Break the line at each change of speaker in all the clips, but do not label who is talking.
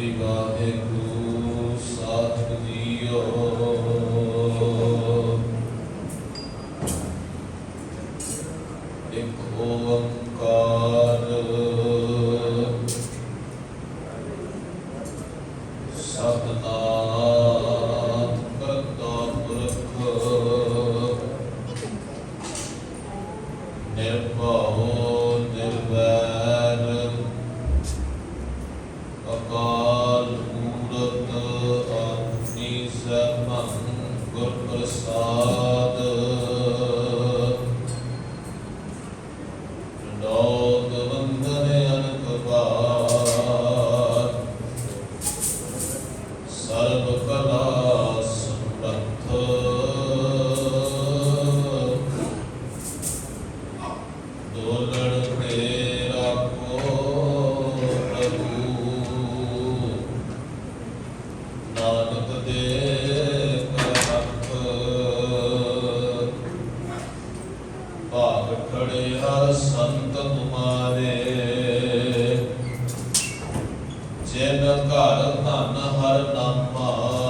Shri Gaudhe Guru Christ. ਘਰ ਧਨ ਹਰ ਨਾਮਾ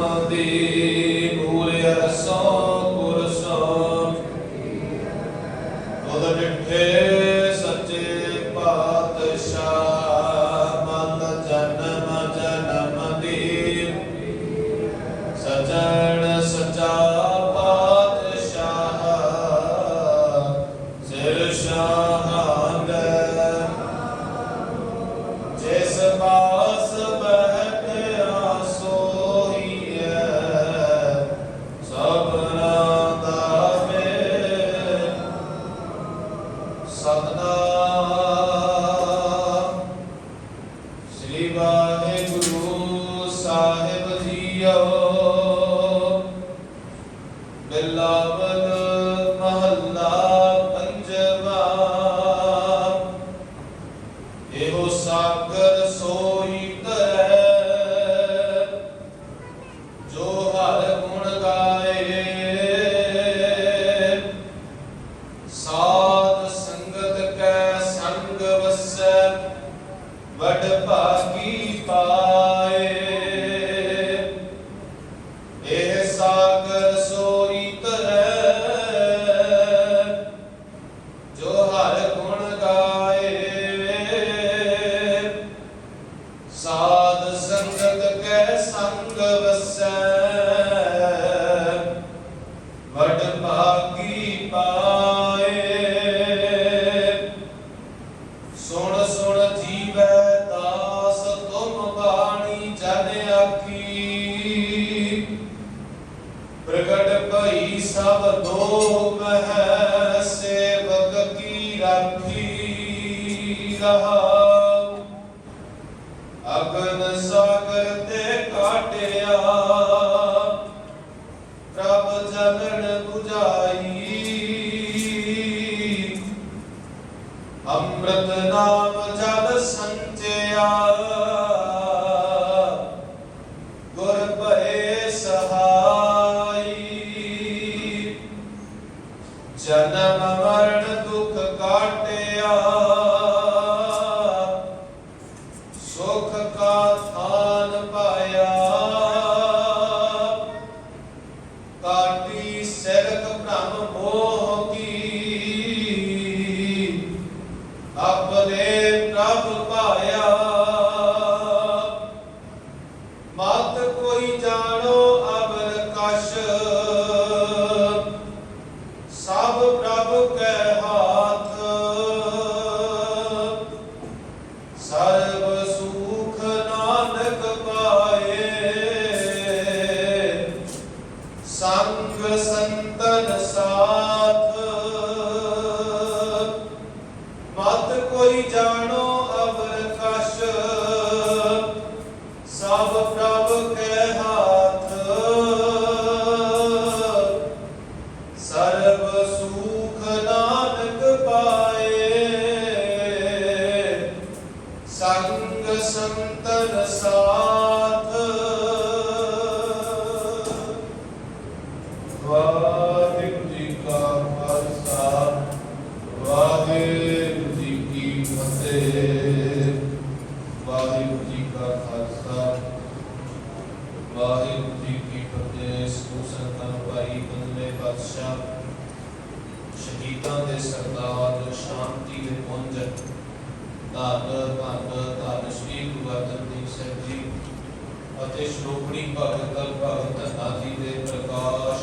Mahadev. ਮਿਲਾਵਨ ਰਹਾਉ ਅਗਨ ਸਾਗਰ ਤੇ ਕਾਟਿਆ। ਪ੍ਰਭ ਜਲਨ 부ਝਾਈ ਅੰਮ੍ਰਿਤ ਨਾਮ अब ਜਾਣੋ ਅਬਰ ਕਸ਼। ਸਭ ਪ੍ਰਭ ਕੇ ਹਾਥ। ਸਰਬ ਸੁਖ ਨਾਨਕ ਪਾਏ। ਸੰਗ ਸੰਤਨ ਸਾਥ ਵਾਹਿਗੁਰੂ ਜੀ ਕੀ ਫਤਿਹ ਸੋ ਸੰਤਾਂ ਭਾਈ ਬੰਦੇ ਬਾਦਸ਼ਾਹ ਸ਼ਹੀਦਾਂ ਦੇ ਸਰਦਾਰ, ਸ਼ਾਂਤੀ ਦੇ ਪੁੰਜ ਧੰਨ ਧੰਨ ਧੰਨ ਸ਼੍ਰੀ ਗੁਰੂ ਅਰਜਨ ਦੇਵ ਸਾਹਿਬ ਜੀ ਅਤੇ ਸ਼੍ਰੋਮਣੀ ਭਗਤ ਭਗਤ ਆਦਿ ਦੇ ਪ੍ਰਕਾਸ਼